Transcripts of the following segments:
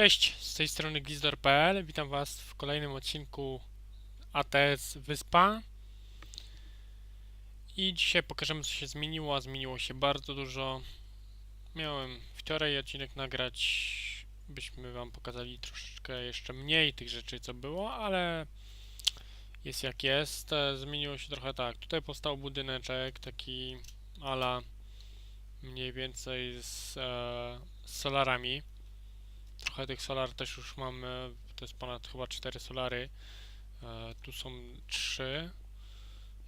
Cześć, z tej strony Gizdor.pl. Witam Was w kolejnym odcinku ATS Wyspa. I dzisiaj pokażemy, co się zmieniło, a zmieniło się bardzo dużo. Miałem wczoraj odcinek nagrać, byśmy Wam pokazali troszeczkę jeszcze mniej tych rzeczy, co było, ale jest jak jest. E, Zmieniło się trochę tak. Tutaj powstał budyneczek, taki ala mniej więcej z, e, z solarami. Trochę tych solar też już mamy, to jest ponad chyba 4 solary. E, tu są 3,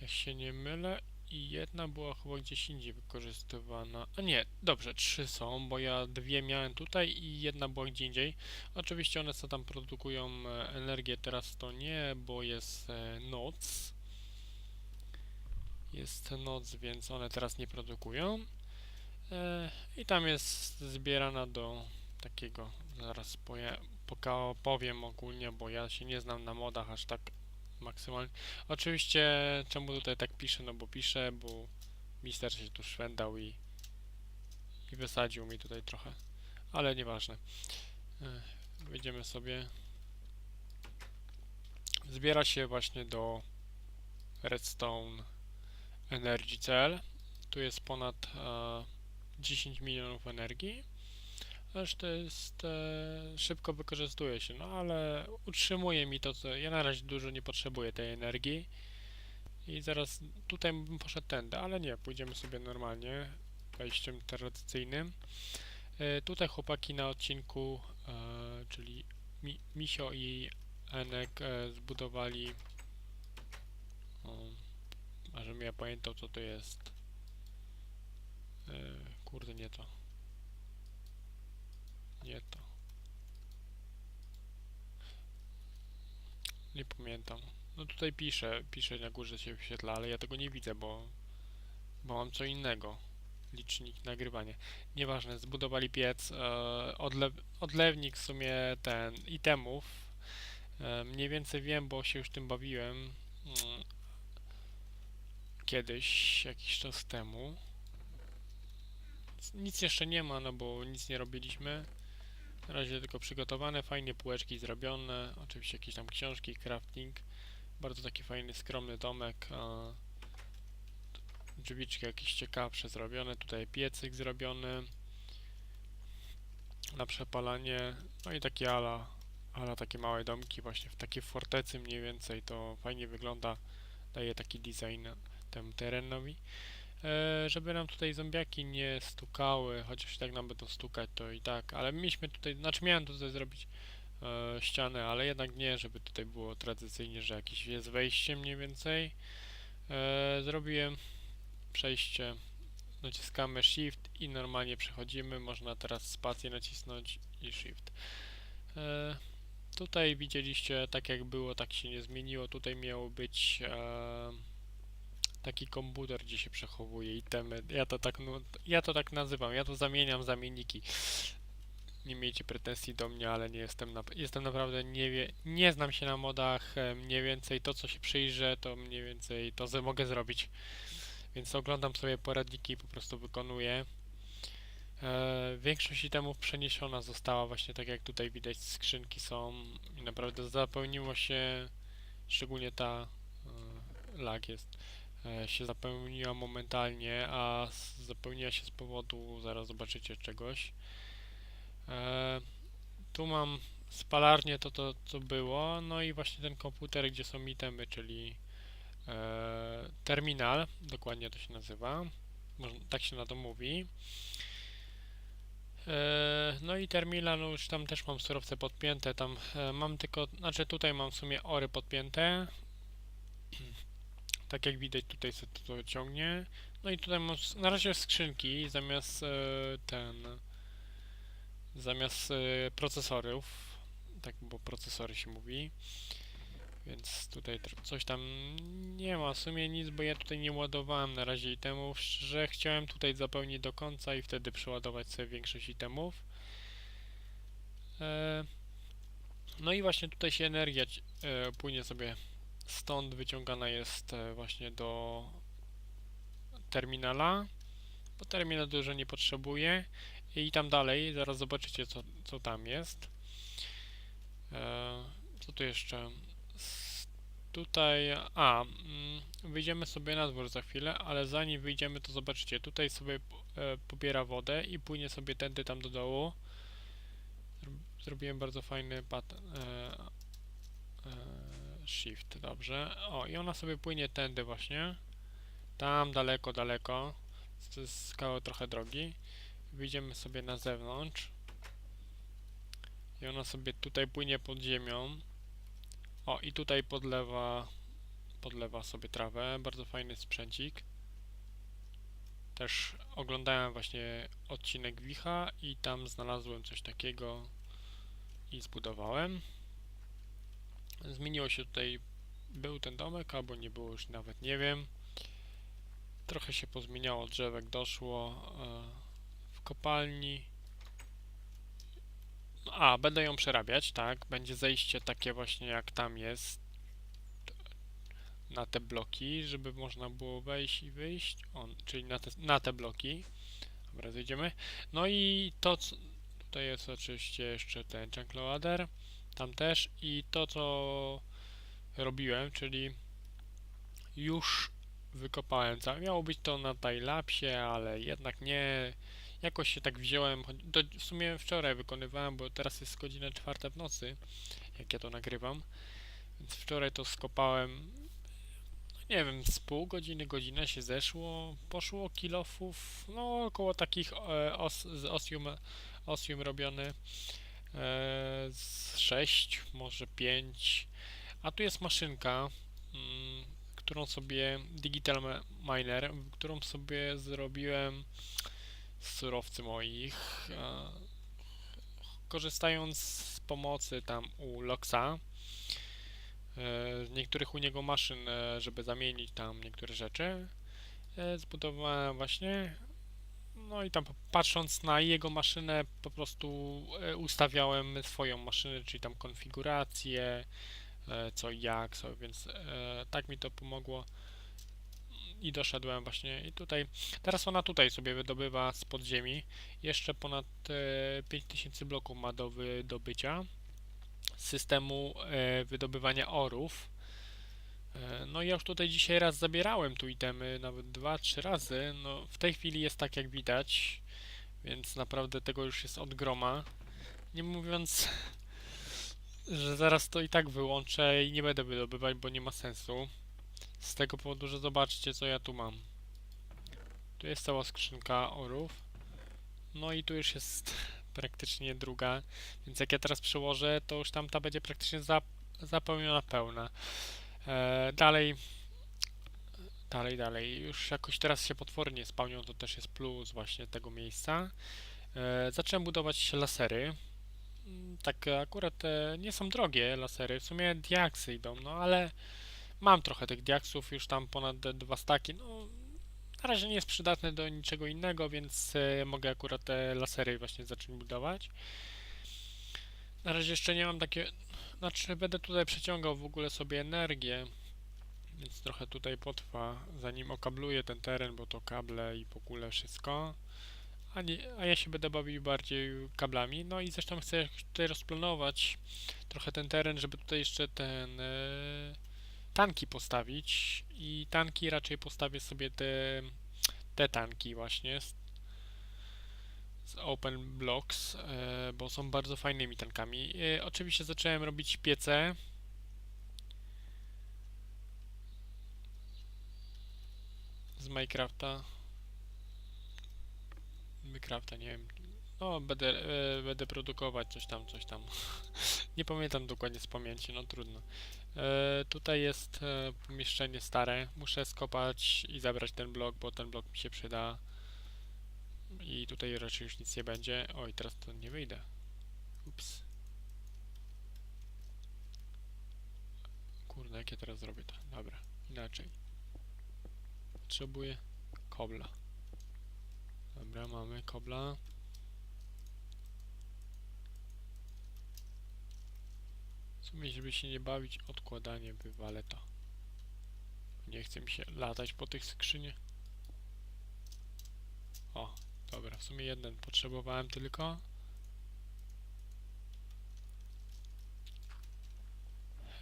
jak się nie mylę. I jedna była chyba gdzieś indziej wykorzystywana. A nie, dobrze, trzy są, bo ja dwie miałem tutaj i jedna była gdzie indziej. Oczywiście one co tam produkują e, energię, teraz to nie, bo jest e, noc. Jest noc, więc one teraz nie produkują. E, I tam jest zbierana do takiego, zaraz poje, powiem ogólnie, bo ja się nie znam na modach aż tak maksymalnie. Oczywiście, czemu tutaj tak piszę, no bo piszę, bo mister się tu szwendał i, i wysadził mi tutaj trochę, ale nieważne. E, Wejdziemy sobie. Zbiera się właśnie do Redstone Energy Cell. Tu jest ponad e, 10 milionów energii. To jest e, szybko wykorzystuje się, no ale utrzymuje mi to, co ja na razie dużo nie potrzebuję tej energii. I zaraz tutaj bym poszedł tędy, ale nie, pójdziemy sobie normalnie wejściem tradycyjnym. E, tutaj chłopaki na odcinku, e, czyli Mi, Misio i Enek e, zbudowali o, a żebym ja pamiętał co to jest. E, kurde, nie to. Nie to. Nie pamiętam. No tutaj pisze, pisze na górze się wyświetla, ale ja tego nie widzę, bo, bo mam co innego. Licznik, nagrywanie. Nieważne, zbudowali piec, e, odle, odlewnik w sumie ten, itemów. E, mniej więcej wiem, bo się już tym bawiłem mm, kiedyś, jakiś czas temu. Nic jeszcze nie ma, no bo nic nie robiliśmy. Na razie tylko przygotowane, fajnie półeczki zrobione, oczywiście jakieś tam książki, crafting. Bardzo taki fajny, skromny domek. Drzwiczki jakieś ciekawsze zrobione, tutaj piecyk zrobiony na przepalanie. No i takie ala, ala takie małe domki właśnie w takiej fortecy mniej więcej to fajnie wygląda. Daje taki design temu terenowi. E, żeby nam tutaj zombiaki nie stukały, chociaż tak nam będą stukać, to i tak, ale mieliśmy tutaj, znaczy miałem tutaj zrobić e, ścianę, ale jednak nie, żeby tutaj było tradycyjnie, że jakieś jest wejście mniej więcej. E, zrobiłem przejście, naciskamy Shift i normalnie przechodzimy, można teraz spację nacisnąć i Shift. E, tutaj widzieliście, tak jak było, tak się nie zmieniło, tutaj miało być e, taki komputer, gdzie się przechowuje itemy. Ja to tak, no, ja to tak nazywam, ja to zamieniam zamienniki. Nie miejcie pretensji do mnie, ale nie jestem, na, jestem naprawdę nie wie, nie znam się na modach, mniej więcej to co się przyjrzę, to mniej więcej to z- mogę zrobić. Więc oglądam sobie poradniki i po prostu wykonuję. E, większość itemów przeniesiona została właśnie tak jak tutaj widać skrzynki są i naprawdę zapełniło się, szczególnie ta e, lag jest się zapełniła momentalnie, a zapełniła się z powodu, zaraz zobaczycie czegoś. E, tu mam spalarnię, to to co było, no i właśnie ten komputer, gdzie są itemy, czyli e, terminal, dokładnie to się nazywa, tak się na to mówi. E, no i terminal, no już tam też mam surowce podpięte, tam e, mam tylko, znaczy tutaj mam w sumie ory podpięte, tak jak widać tutaj sobie to, ciągnie. No i tutaj na razie skrzynki zamiast e, ten zamiast e, procesorów. Tak, bo procesory się mówi. Więc tutaj coś tam nie ma w sumie nic, bo ja tutaj nie ładowałem na razie itemów, że chciałem tutaj zapełnić do końca i wtedy przeładować sobie większość itemów. E, no i właśnie tutaj się energia płynie sobie stąd wyciągana jest e, właśnie do terminala, bo terminal dużo nie potrzebuje i tam dalej, zaraz zobaczycie co, co tam jest. E, co tu jeszcze? Tutaj, a, mm, wyjdziemy sobie na dwór za chwilę, ale zanim wyjdziemy, to zobaczycie, tutaj sobie e, pobiera wodę i płynie sobie tędy tam do dołu. Zro- Zrobiłem bardzo fajny pattern. Shift, dobrze. O, i ona sobie płynie tędy właśnie. Tam daleko, daleko. To jest kawał trochę drogi. Wyjdziemy sobie na zewnątrz. I ona sobie tutaj płynie pod ziemią. O, i tutaj podlewa, podlewa sobie trawę. Bardzo fajny sprzęcik. Też oglądałem właśnie odcinek Wicha i tam znalazłem coś takiego i zbudowałem. Zmieniło się tutaj, był ten domek, albo nie było już nawet nie wiem. Trochę się pozmieniało, drzewek doszło e, w kopalni. A, będę ją przerabiać, tak. Będzie zejście takie właśnie jak tam jest. Na te bloki, żeby można było wejść i wyjść. On, czyli na te, na te bloki. Dobra, zejdziemy. No i to, co, tutaj jest oczywiście jeszcze ten Chunkloader. Tam też. I to, co robiłem, czyli już wykopałem. Miało być to na timelapsie, ale jednak nie. Jakoś się tak wziąłem. Do, w sumie wczoraj wykonywałem, bo teraz jest godzina czwarta w nocy, jak ja to nagrywam. Więc wczoraj to skopałem. Nie wiem, z pół godziny, godzinę się zeszło. Poszło kilofów, no około takich e, os, z osium, osium robione. E, z 6, może 5. A tu jest maszynka. Mm, którą sobie Digital Miner, którą sobie zrobiłem z surowcy moich, e, korzystając z pomocy tam u Loxa, e, niektórych u niego maszyn, e, żeby zamienić tam niektóre rzeczy, e, zbudowałem właśnie. No i tam patrząc na jego maszynę, po prostu e, ustawiałem swoją maszynę, czyli tam konfigurację, e, co jak, so, więc e, tak mi to pomogło. I doszedłem właśnie i tutaj, teraz ona tutaj sobie wydobywa z podziemi, jeszcze ponad e, 5000 bloków ma do wydobycia. Z systemu wydobywania orów. E, no ja już tutaj dzisiaj raz zabierałem tu itemy, nawet dwa, trzy razy, no w tej chwili jest tak jak widać, więc naprawdę tego już jest od groma. Nie mówiąc, że zaraz to i tak wyłączę i nie będę wydobywać, bo nie ma sensu. Z tego powodu, że zobaczcie co ja tu mam. Tu jest cała skrzynka orów. No i tu już jest praktycznie druga. Więc jak ja teraz przełożę, to już tamta będzie praktycznie zap zapełniona pełna. E, dalej. Dalej, dalej. Już jakoś teraz się potwornie spełnią, to też jest plus właśnie tego miejsca. E, zacząłem budować lasery. Mm, Tak akurat e, nie są drogie lasery. W sumie diaksy idą, no ale Mam trochę tych diaksów, już tam ponad dwa staki. No, na razie nie jest przydatne do niczego innego, więc mogę akurat te lasery właśnie zacząć budować. Na razie jeszcze nie mam takie. Znaczy, będę tutaj przeciągał w ogóle sobie energię, więc trochę tutaj potrwa, zanim okabluję ten teren, bo to kable i w ogóle wszystko. A, nie, a ja się będę bawił bardziej kablami. No i zresztą chcę tutaj rozplanować trochę ten teren, żeby tutaj jeszcze ten. E, tanki postawić i tanki raczej postawię sobie te, te tanki właśnie z, Open Blocks, e, bo są bardzo fajnymi tankami. E, oczywiście zacząłem robić piece. Z Minecrafta. Minecrafta, nie wiem. No, będę, e, będę produkować coś tam, coś tam. nie pamiętam dokładnie z pamięci, no trudno. Tutaj jest pomieszczenie stare. Muszę skopać i zabrać ten blok, bo ten blok mi się przyda. I tutaj raczej już nic nie będzie. Oj, teraz to nie wyjdę. Ups. Kurde, jak ja teraz zrobię to? Dobra, inaczej. Potrzebuję kobla. Dobra, mamy kobla. W sumie, żeby się nie bawić, odkładanie wywalę to. Nie chce mi się latać po tych skrzyniach. O, dobra, w sumie jeden potrzebowałem tylko.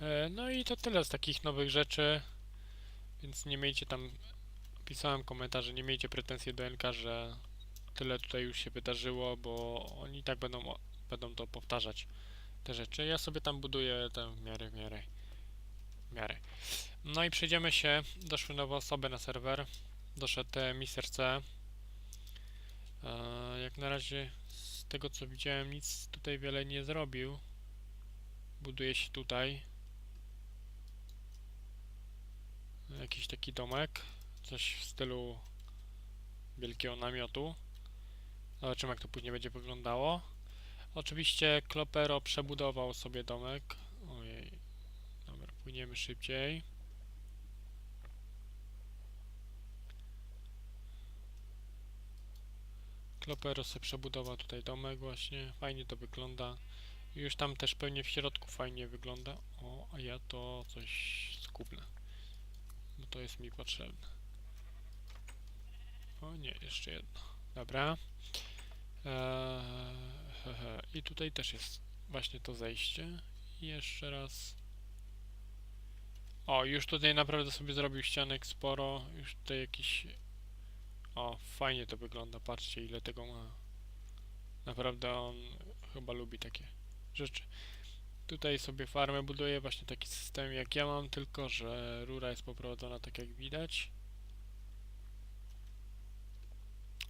E, No i to tyle z takich nowych rzeczy, więc nie miejcie tam, pisałem komentarze, nie miejcie pretensji do NK, że tyle tutaj już się wydarzyło, bo oni tak będą, będą to powtarzać, te rzeczy. Ja sobie tam buduję tam w miarę, w miarę, w miarę. No i przejdziemy się, doszły nowe osoby na serwer, doszedł e, Mister C. Jak na razie z tego co widziałem nic tutaj wiele nie zrobił. Buduje się tutaj. Jakiś taki domek, coś w stylu wielkiego namiotu. Zobaczymy jak to później będzie wyglądało. Oczywiście Klopero przebudował sobie domek. Ojej. Dobra, płyniemy szybciej. Klopero sobie przebudował tutaj domek właśnie. Fajnie to wygląda. Już tam też pewnie w środku fajnie wygląda. O, a ja to coś skupnę. Bo to jest mi potrzebne. O nie, jeszcze jedno. Dobra. Eee, hehe. I tutaj też jest właśnie to zejście. I jeszcze raz. O, już tutaj naprawdę sobie zrobił ścianek sporo. Już tutaj jakiś. O, fajnie to wygląda. Patrzcie, ile tego ma. Naprawdę on chyba lubi takie rzeczy. Tutaj sobie farmę buduje właśnie taki system jak ja mam, tylko że rura jest poprowadzona tak jak widać.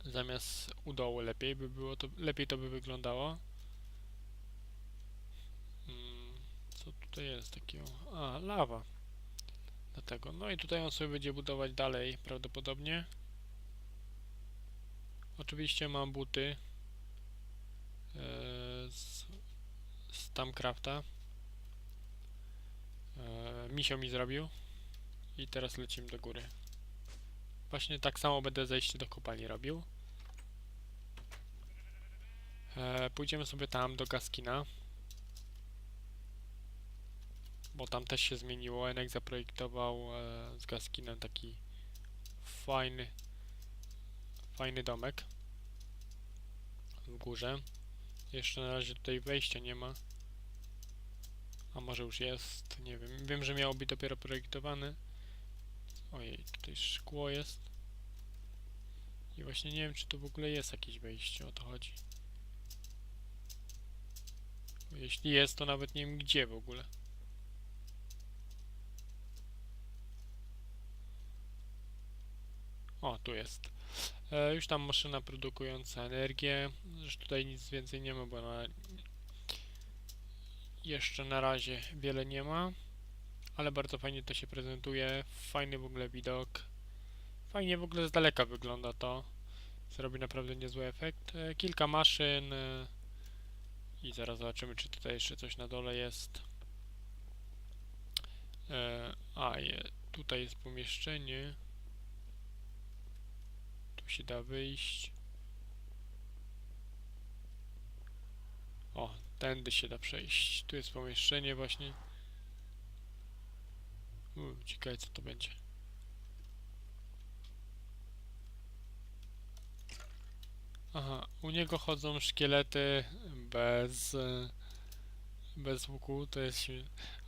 Zamiast u dołu lepiej by było to, lepiej to by wyglądało. Mm, co tutaj jest takiego? A, lawa. Dlatego. No i tutaj on sobie będzie budować dalej prawdopodobnie. Oczywiście mam buty e, z, z Tamcrafta. E, Misio mi zrobił. I teraz lecimy do góry. Właśnie tak samo będę zejście do kopalni robił. E, pójdziemy sobie tam do Gaskina. Bo tam też się zmieniło. Enek zaprojektował z Gaskinem taki fajny fajny domek w górze. Jeszcze na razie tutaj wejścia nie ma. A może już jest, nie wiem. Wiem, że miało być dopiero projektowane. Ojej, tutaj szkło jest. I właśnie nie wiem, czy tu w ogóle jest jakieś wejście, o to chodzi. Jeśli jest, to nawet nie wiem gdzie w ogóle. O, tu jest. E, już tam maszyna produkująca energię. Tutaj nic więcej nie ma, bo na... jeszcze na razie wiele nie ma. Ale bardzo fajnie to się prezentuje. Fajny w ogóle widok. Fajnie w ogóle z daleka wygląda to. Zrobi naprawdę niezły efekt. E, kilka maszyn. E, I zaraz zobaczymy, czy tutaj jeszcze coś na dole jest. E, a, je, tutaj jest pomieszczenie. Się da wyjść. O, tędy się da przejść. Tu jest pomieszczenie właśnie. U, ciekawe co to będzie. Aha, u niego chodzą szkielety bez bez łuku, to jest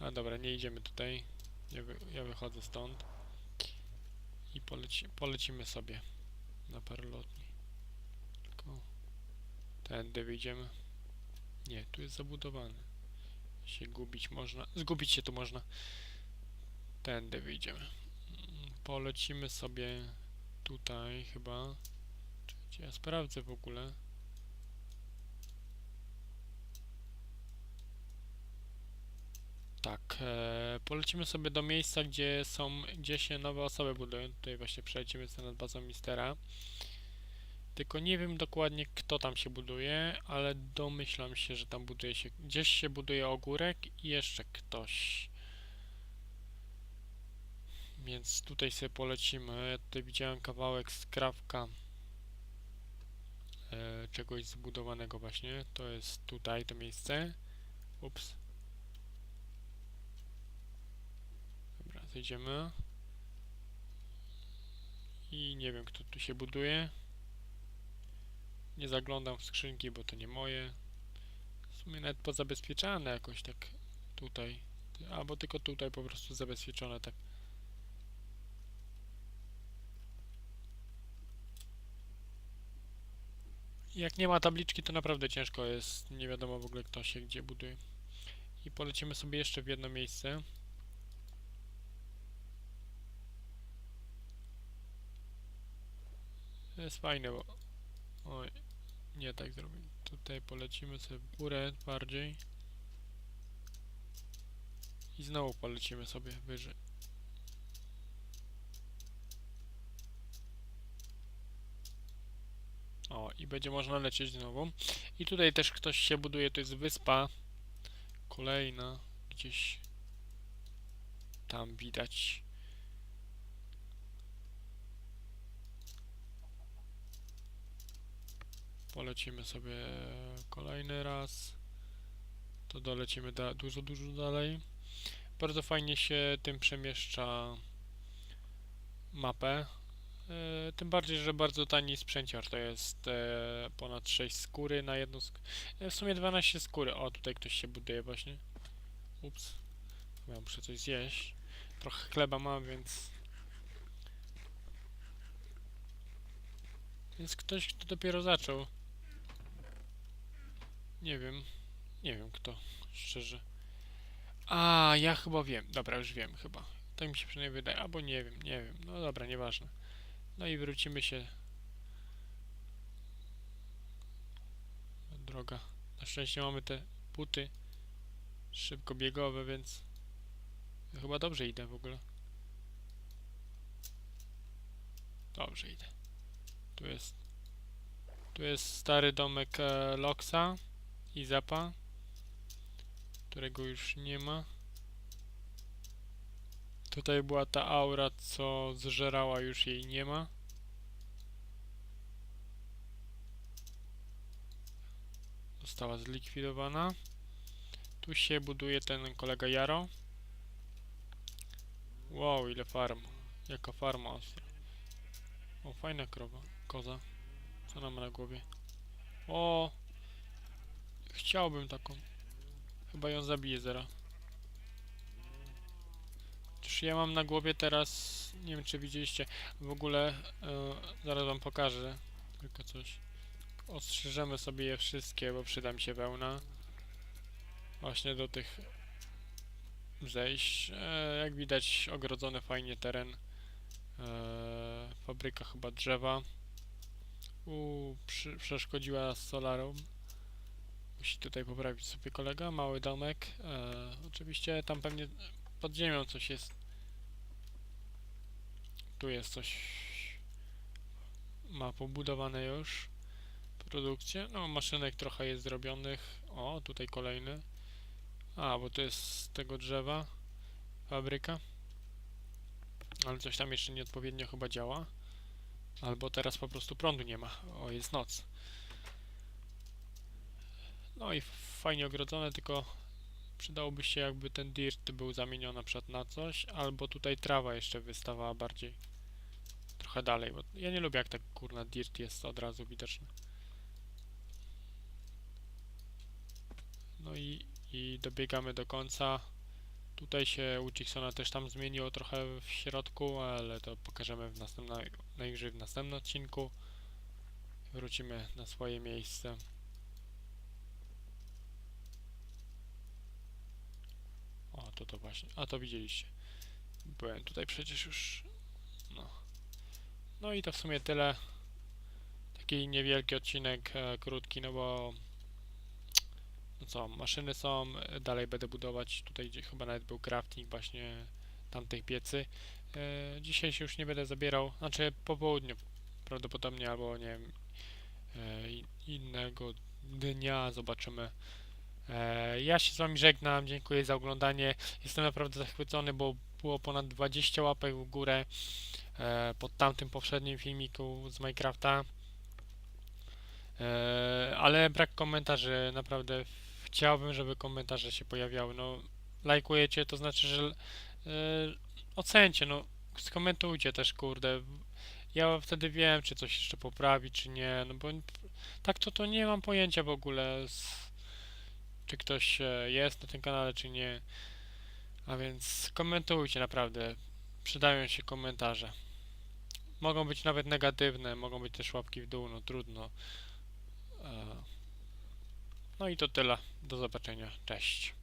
A dobra, nie idziemy tutaj. Ja, wy, ja wychodzę stąd. I poleci, polecimy sobie na parolotni. Tylko tędy wyjdziemy. Nie, tu jest zabudowany. Się gubić można. Zgubić się tu można. Tędy wyjdziemy. Polecimy sobie tutaj chyba. Czekajcie, ja sprawdzę w ogóle. Tak, e, polecimy sobie do miejsca, gdzie są, gdzie się nowe osoby budują. Tutaj właśnie przelecimy sobie nad bazą Mistera. Tylko nie wiem dokładnie kto tam się buduje, ale domyślam się, że tam buduje się, gdzieś się buduje ogórek i jeszcze ktoś. Więc tutaj sobie polecimy. Ja tutaj widziałem kawałek skrawka e, czegoś zbudowanego właśnie. To jest tutaj to miejsce. Ups. Dobra, zejdziemy. I nie wiem kto tu się buduje. Nie zaglądam w skrzynki, bo to nie moje. W sumie nawet pozabezpieczane jakoś tak tutaj Albo tylko tutaj po prostu zabezpieczone tak. Jak nie ma tabliczki, to naprawdę ciężko jest. Nie wiadomo w ogóle kto się gdzie buduje. I polecimy sobie jeszcze w jedno miejsce. Jest fajne, bo... Oj, nie tak zrobię. Tutaj polecimy sobie w górę bardziej. I znowu polecimy sobie wyżej. O, i będzie można lecieć znowu. I tutaj też ktoś się buduje, to jest wyspa. Kolejna, gdzieś tam widać. Polecimy sobie kolejny raz. To dolecimy da dużo, dużo dalej. Bardzo fajnie się tym przemieszcza mapę. E, tym bardziej, że bardzo tani sprzęciar to jest e, ponad 6 skóry na jedną sk e, W sumie 12 skóry. O, tutaj ktoś się buduje właśnie. Ups. Ja muszę coś zjeść. Trochę chleba mam, więc... Więc ktoś, kto dopiero zaczął. Nie wiem. Nie wiem kto, szczerze. A, ja chyba wiem. Dobra, już wiem chyba. Tak mi się przynajmniej wydaje. Albo nie wiem, nie wiem. No dobra, nieważne. No i wrócimy się. Droga. Na szczęście mamy te buty szybkobiegowe, więc ja chyba dobrze idę w ogóle. Dobrze idę. Tu jest tu jest stary domek e, Loxa i Zapa, którego już nie ma. Tutaj była ta aura, co zżerała, już jej nie ma. Została zlikwidowana. Tu się buduje ten kolega Jaro. Wow, ile farm. Jaka farma ostra. O, fajna krowa. Koza. Co ona ma na głowie? O! Chciałbym taką. Chyba ją zabiję zaraz. Czyż ja mam na głowie teraz... Nie wiem, czy widzieliście. W ogóle... e, zaraz wam pokażę. Tylko coś. Ostrzyżemy sobie je wszystkie, bo przyda mi się wełna. Właśnie do tych zejść. E, jak widać, ogrodzony fajnie teren. E, fabryka chyba drzewa. U, przy, przeszkodziła Solarum. Musi tutaj poprawić sobie kolega. Mały domek. E, oczywiście tam pewnie pod ziemią coś jest. Tu jest coś. Ma pobudowane już. Produkcję. No, maszynek trochę jest zrobionych. O, tutaj kolejny. A, bo to jest z tego drzewa. Fabryka. Ale coś tam jeszcze nieodpowiednio chyba działa. Albo teraz po prostu prądu nie ma. O, jest noc. No i fajnie ogrodzone, tylko przydałoby się jakby ten dirt był zamieniony na przykład na coś, albo tutaj trawa jeszcze wystawała bardziej trochę dalej, bo ja nie lubię jak tak kurna dirt jest od razu widoczny. No i, i dobiegamy do końca. Tutaj się u też tam zmieniło trochę w środku, ale to pokażemy w następnym, najwyżej w następnym odcinku. Wrócimy na swoje miejsce. O, to to właśnie. A to widzieliście. Byłem tutaj przecież już. No. No i to w sumie tyle. Taki niewielki odcinek, e, krótki, no bo no co, maszyny są, dalej będę budować, tutaj gdzie chyba nawet był crafting właśnie tamtych piecy. E, dzisiaj się już nie będę zabierał, znaczy po południu prawdopodobnie, albo nie wiem, e, innego dnia zobaczymy. E, ja się z wami żegnam, dziękuję za oglądanie. Jestem naprawdę zachwycony, bo było ponad 20 łapek w górę e, pod tamtym poprzednim filmiku z Minecrafta. E, ale brak komentarzy, naprawdę chciałbym, żeby komentarze się pojawiały. No, lajkujecie, to znaczy, że ocencie, no, skomentujcie też, kurde. Ja wtedy wiem, czy coś jeszcze poprawić, czy nie, no bo tak to to nie mam pojęcia w ogóle, z, czy ktoś e, jest na tym kanale, czy nie. A więc komentujcie naprawdę. Przydają się komentarze. Mogą być nawet negatywne, mogą być też łapki w dół, no trudno. E, No i to tyle. Do zobaczenia. Cześć.